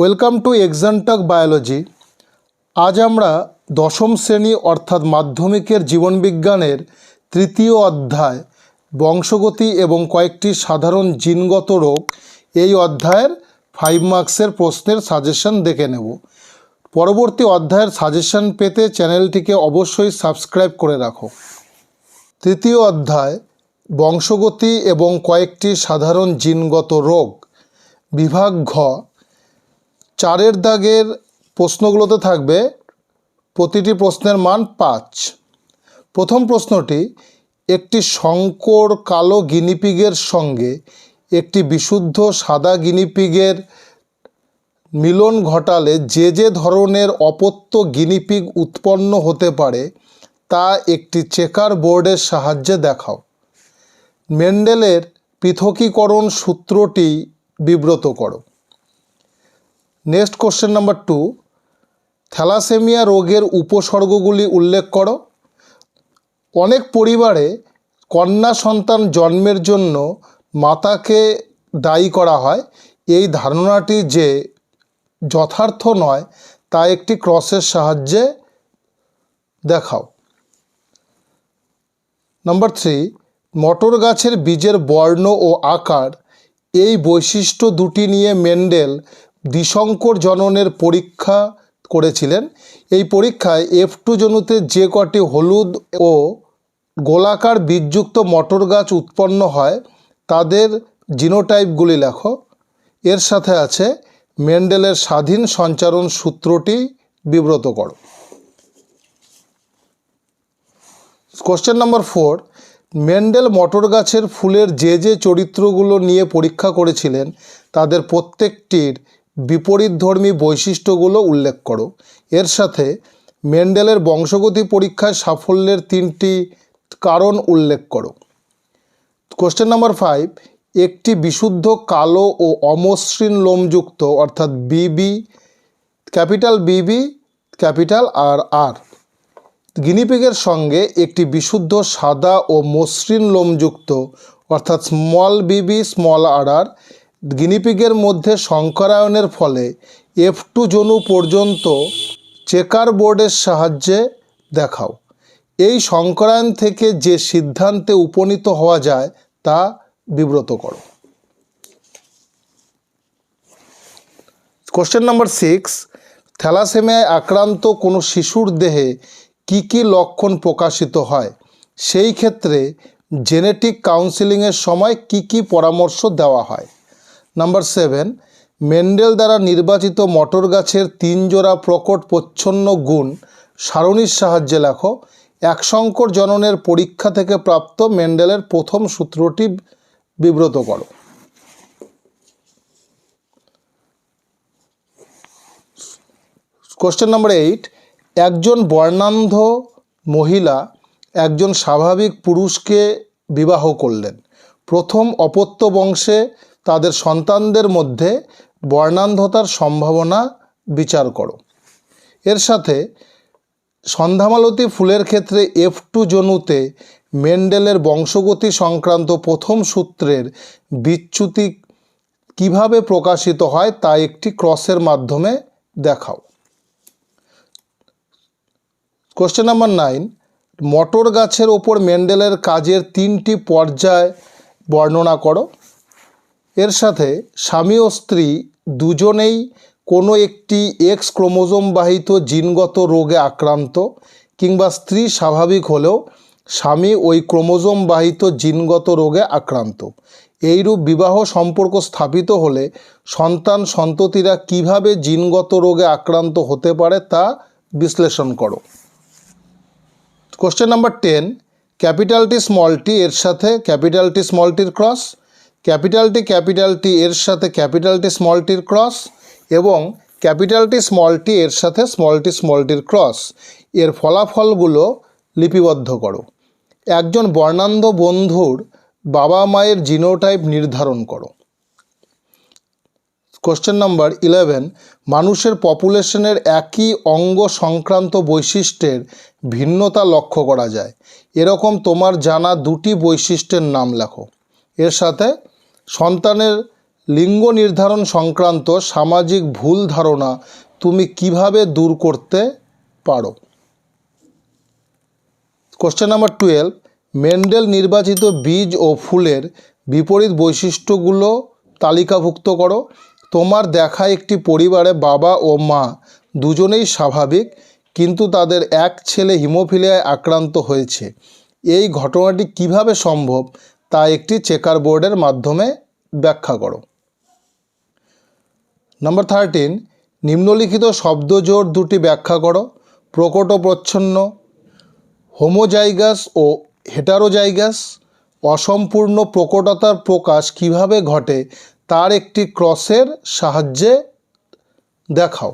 Welcome to এক্সানটক biology. আজ আমরা দশম শ্রেণি অর্থাৎ মাধ্যমিকের জীবনবিজ্ঞানের তৃতীয় অধ্যায়, বংশগতি এবং কয়েকটি সাধারণ জিনগত রোগ এই অধ্যায়ের ফাইভ মার্কসের প্রশ্নের সাজেশন দেখে নেব। পরবর্তী অধ্যায়ের সাজেশন পেতে চ্যানেলটিকে অবশ্যই সাবস্ক্রাইব করে রাখো। তৃতীয় অধ্যায়, বংশগতি এবং কয়েকটি সাধারণ জিনগত রোগ, বিভাগ ঘ চারের দাগের প্রশ্নগুলোতে থাকবে প্রতিটি প্রশ্নের মান পাঁচ। প্রথম প্রশ্নটি, একটি শঙ্কর কালো গিনিপিগের সঙ্গে একটি বিশুদ্ধ সাদা গিনিপিগের মিলন ঘটালে যে যে ধরনের অপত্য গিনিপিগ উৎপন্ন হতে পারে, তা একটি চেকার বোর্ডের সাহায্যে দেখাও। মেন্ডেলের পৃথকীকরণ সূত্রটি বিব্রত করো। Next question number two, thalassaemia রোগের উপসর্গগুলি উল্লেখ করো। অনেক পরিবারে কন্যা সন্তান জন্মের জন্য মাতাকে দায়ী করা হয়। এই ধারণাটি যে যথার্থ নয়, তা একটি ক্রসের সাহায্যে দেখাও। নাম্বার থ্রি, মটর গাছের বীজের বর্ণ ও আকার। এই বৈশিষ্ট্য দুটি নিয়ে মেন্ডেল দ্বিশঙ্কর জননের পরীক্ষা করেছিলেন। এই পরীক্ষায় এফ টু জনুতে যে কটি হলুদ ও গোলাকার বীজযুক্ত মটর গাছ উৎপন্ন হয়, তাদের জিনোটাইপগুলি লেখো। এর সাথে আছে মেন্ডেলের স্বাধীন সঞ্চারণ সূত্রটি বিব্রত করো। কোশ্চেন নম্বর ফোর মেন্ডেল মটর গাছের ফুলের যে যে চরিত্রগুলো নিয়ে পরীক্ষা করেছিলেন, তাদের প্রত্যেকটির বিপরীতধর্মী বৈশিষ্ট্যগুলো উল্লেখ করো। এর সাথে মেন্ডেলের বংশগতি পরীক্ষায় সাফল্যের তিনটি কারণ উল্লেখ করো। কোশ্চেন নাম্বার ফাইভ, একটি বিশুদ্ধ কালো ও অমসৃণ লোমযুক্ত, অর্থাৎ বিবি, ক্যাপিটাল বিবি, ক্যাপিটাল আর আর। গিনিপিগের সঙ্গে একটি বিশুদ্ধ সাদা ও মসৃণ লোমযুক্ত, অর্থাৎ স্মল বিবি, স্মল আর আর গিনিপিগের মধ্যে সংকরায়নের ফলে এফ টু জনু পর্যন্ত চেকার বোর্ডের সাহায্যে দেখাও। এই সংকরায়ন থেকে যে সিদ্ধান্তে উপনীত হওয়া যায় তা বিব্রত করো। কোশ্চেন নাম্বার সিক্স থ্যালাসেমিয়ায় আক্রান্ত কোনো শিশুর দেহে কি কি লক্ষণ প্রকাশিত হয়? সেই ক্ষেত্রে জেনেটিক কাউন্সিলিংয়ের সময় কি কি পরামর্শ দেওয়া হয়? নাম্বার সেভেন মেন্ডেল দ্বারা নির্বাচিত মটর গাছের তিন জোড়া প্রকট প্রচ্ছন্ন গুণ সারণীর সাহায্যে লেখো। একশঙ্কর জননের পরীক্ষা থেকে প্রাপ্ত মেন্ডেলের প্রথম সূত্রটি বিব্রত করো। কোশ্চেন নাম্বার এইট একজন বর্ণান্ধ মহিলা একজন স্বাভাবিক পুরুষকে বিবাহ করলেন। প্রথম অপত্য বংশে তাদের সন্তানদের মধ্যে বর্ণান্ধতার সম্ভাবনা বিচার করো। এর সাথে সন্ধ্যামালতী ফুলের ক্ষেত্রে এফ টু জনুতে মেন্ডেলের বংশগতি সংক্রান্ত প্রথম সূত্রের বিচ্যুতি কীভাবে প্রকাশিত হয় তা একটি ক্রসের মাধ্যমে দেখাও। কোশ্চেন নাম্বার নাইন মটর গাছের ওপর মেন্ডেলের কাজের তিনটি পর্যায় বর্ণনা করো। এর সাথে স্বামী ও স্ত্রী দুজনেই কোনো একটি এক্স ক্রোমোজোমবাহিত জিনগত রোগে আক্রান্ত কিংবা স্ত্রী স্বাভাবিক হলেও স্বামী ওই ক্রোমোজোমবাহিত জিনগত রোগে আক্রান্ত। এইরূপ বিবাহ সম্পর্ক স্থাপিত হলে সন্তান সন্ততিরা কীভাবে জিনগত রোগে আক্রান্ত হতে পারে তা বিশ্লেষণ করো। কোশ্চেন নাম্বার টেন ক্যাপিটালটি স্মলটি এর সাথে ক্যাপিটালটি স্মলটির ক্রস ক্যাপিটালটি ক্যাপিটালটি এর সাথে ক্যাপিটালটি স্মলটির ক্রস এবং ক্যাপিটালটি স্মলটি এর সাথে স্মলটি স্মলটির ক্রস। এর ফলাফলগুলো লিপিবদ্ধ করো। একজন বর্ণান্ধ বন্ধুর বাবা মায়ের জিনোটাইপ নির্ধারণ করো। কোশ্চেন নাম্বার ইলেভেন, মানুষের পপুলেশনের একই অঙ্গ সংক্রান্ত বৈশিষ্ট্যের ভিন্নতা লক্ষ্য করা যায়। এরকম তোমার জানা দুটি বৈশিষ্ট্যের নাম লেখো। এর সাথে সন্তানের লিঙ্গ নির্ধারণ সংক্রান্ত সামাজিক ভুল ধারণা তুমি কীভাবে দূর করতে পারো? কোশ্চেন নাম্বার টুয়েলভ মেন্ডেল নির্বাচিত বীজ ও ফুলের বিপরীত বৈশিষ্ট্যগুলো তালিকাভুক্ত করো। তোমার দেখা একটি পরিবারে বাবা ও মা দুজনেই স্বাভাবিক, কিন্তু তাদের এক ছেলে হিমোফিলিয়ায় আক্রান্ত হয়েছে। এই ঘটনাটি কীভাবে সম্ভব? তা একটি চেকার বোর্ডের মাধ্যমে ব্যাখ্যা করো। নাম্বার থার্টিন নিম্নলিখিত শব্দজোড় দুটি ব্যাখ্যা করো। প্রকট প্রচ্ছন্ন হোমোজাইগাস ও হেটারোজাইগাস অসম্পূর্ণ প্রকটতার প্রকাশ কীভাবে ঘটে, তার একটি ক্রসের সাহায্যে দেখাও।